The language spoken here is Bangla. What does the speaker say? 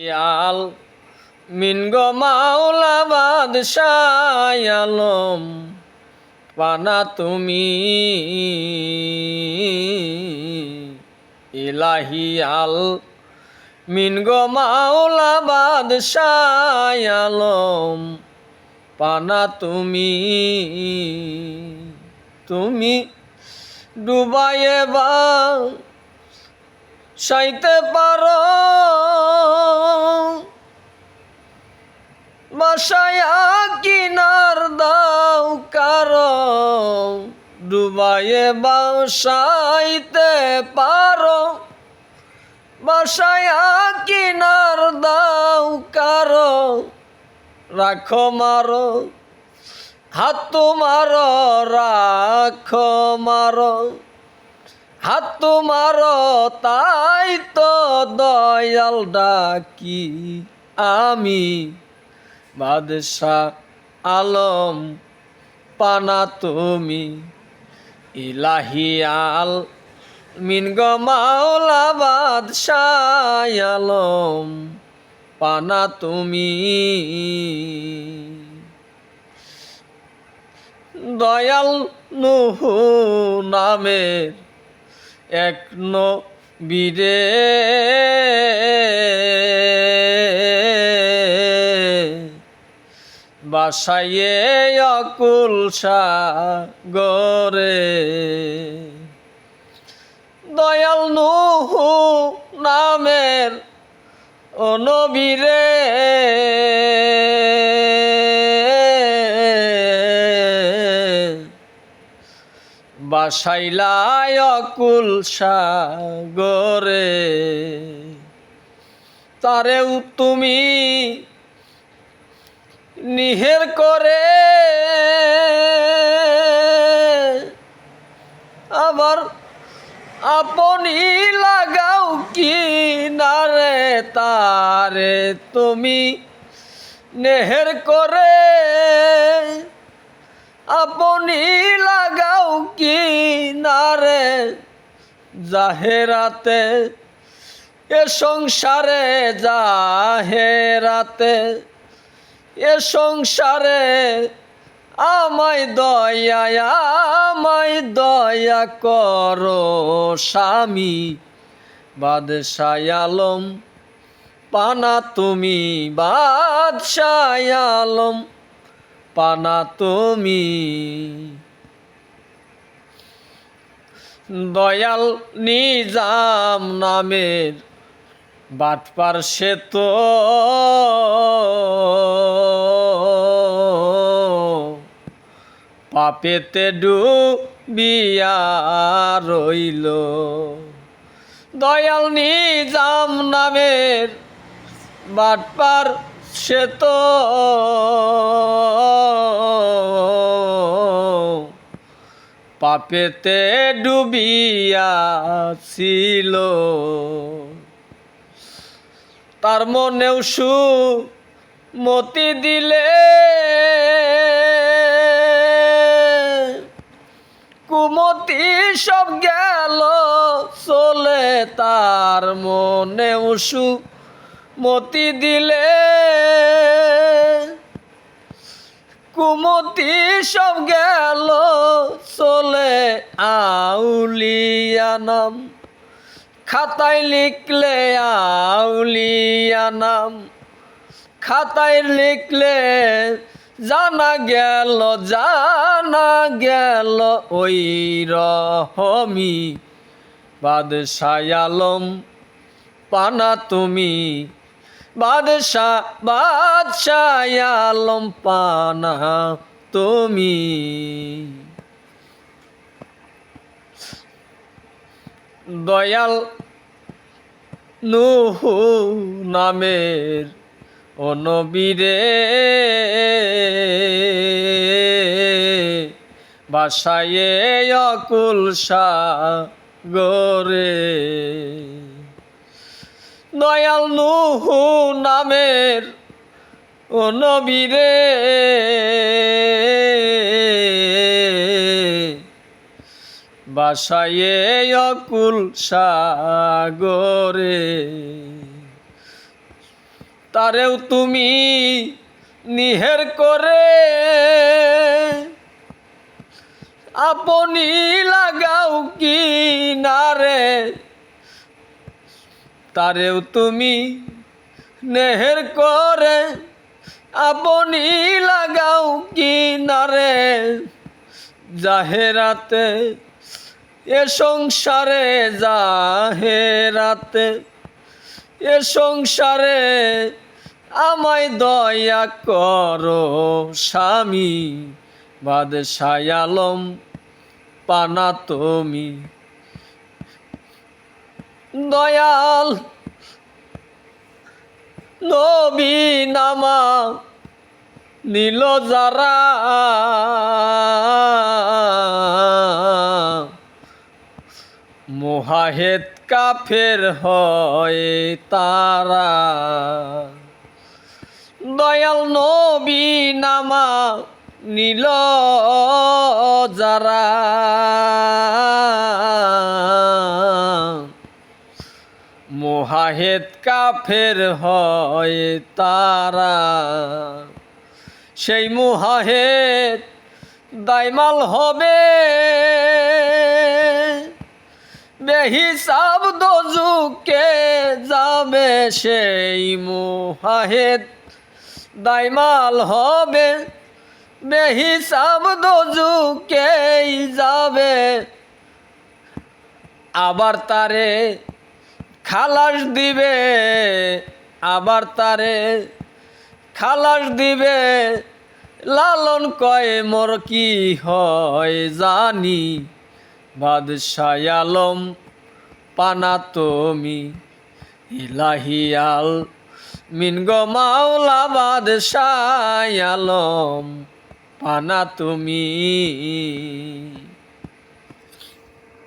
আল মিন গো মাওলা বাদশাহ আলম, পানা তুমি ইলাহি আল মিন গো মাওলা বাদশাহ আলম, পানা তুমি তুমি ডুবাইয়ে বা সাইতে পারো। বাসায়া কিনার দাও কারও। ডুবাইয়ে বাসাইতে পারো। বাসায়া কিনার দাও কারও। রাখো মারো। হাত তোমারো রাখো মারো। হাত তোমার তাই তো দয়াল ডাকি আমি। বাদশাহ আলম, পানা তুমি, ইলাহি আল মিন গো মাওলা বাদশাহ আলম, পানা তুমি। দয়াল নুহু নামের এক বীরে বাসাইয়ে অকুল সাগরে। দয়াল নুহু নামের অনবীরে বাসাইলায় অকুল সাগরে। তারেও তুমি নিহের করে। আবার আপনি লাগাও কি নারে তারে তুমি? নেহের করে। আপনি লাগাও কি নারে জাহেরাতে? এ সংসারে জাহেরাতে এ সংসারে আমায় দয়া আমায় দয়া করো স্বামী। বাদশাহ আলম, পানা তুমি, বাদশাহ আলম, পানা তুমি। দয়াল নিজাম নামের বাটপার সে তো। পাপেতে ডুবিয়া রইল। দয়াল নিজাম নামের বাটপার সে তো। পাপেতে ডুবিয়া ছিল। তার মনেও সু মতি দিলে। কুমতি সব গেল, চলে তার মনেও সু মতি দিলে। কুমতি সব গেল, চলে আউলিয়া নাম। খাতায় লিখলে আউলিয়া নাম। খাতায় লিখলে জানা গেল জানা গেল ওই রহমি। বাদশাহ আলম, পানা তুমি। বাদশাহ আলম, পানা তুমি। দয়াল নুহু নামের অনবীরে। বাসায়ে অকুল সাগরে। দয়াল নুহু নামের অনবীরে। বাসায়ে অকুল সাগরে। তারেও তুমি নিহের করে। আপনি লাগাও কি না রে তারেও তুমি নেহের করে। আপনি লাগাও কি না রে জাহেরাতে এ সংসারে জাহেরাতে, এ সংসারে আমায় দয়া করো স্বামী। বাদশাহ আলম, পানা তুমি। দয়াল নবী নামা নীল যারা। মোহাহেদ কাফের হয় তারা। দয়াল নবী নামা নীল যারা। মোহাহেদ কাফের হয় তারা। সেই মোহাহেদ দাইমাল হবে বেহিসাব দোজুকে যাবে সেই মোহাহেদ। দাইমাল হবে বেহিসাব দোজুকেই যাবে আবার তারে খালাস দিবে, আবার তারে খালাস দিবে। লালন কয় মোর কি হয় জানি। বাদশাহ আলম পানা তুমি ইলাহিয়াল মিনগ মাওলা বাদশায়ালম পানা তুমি।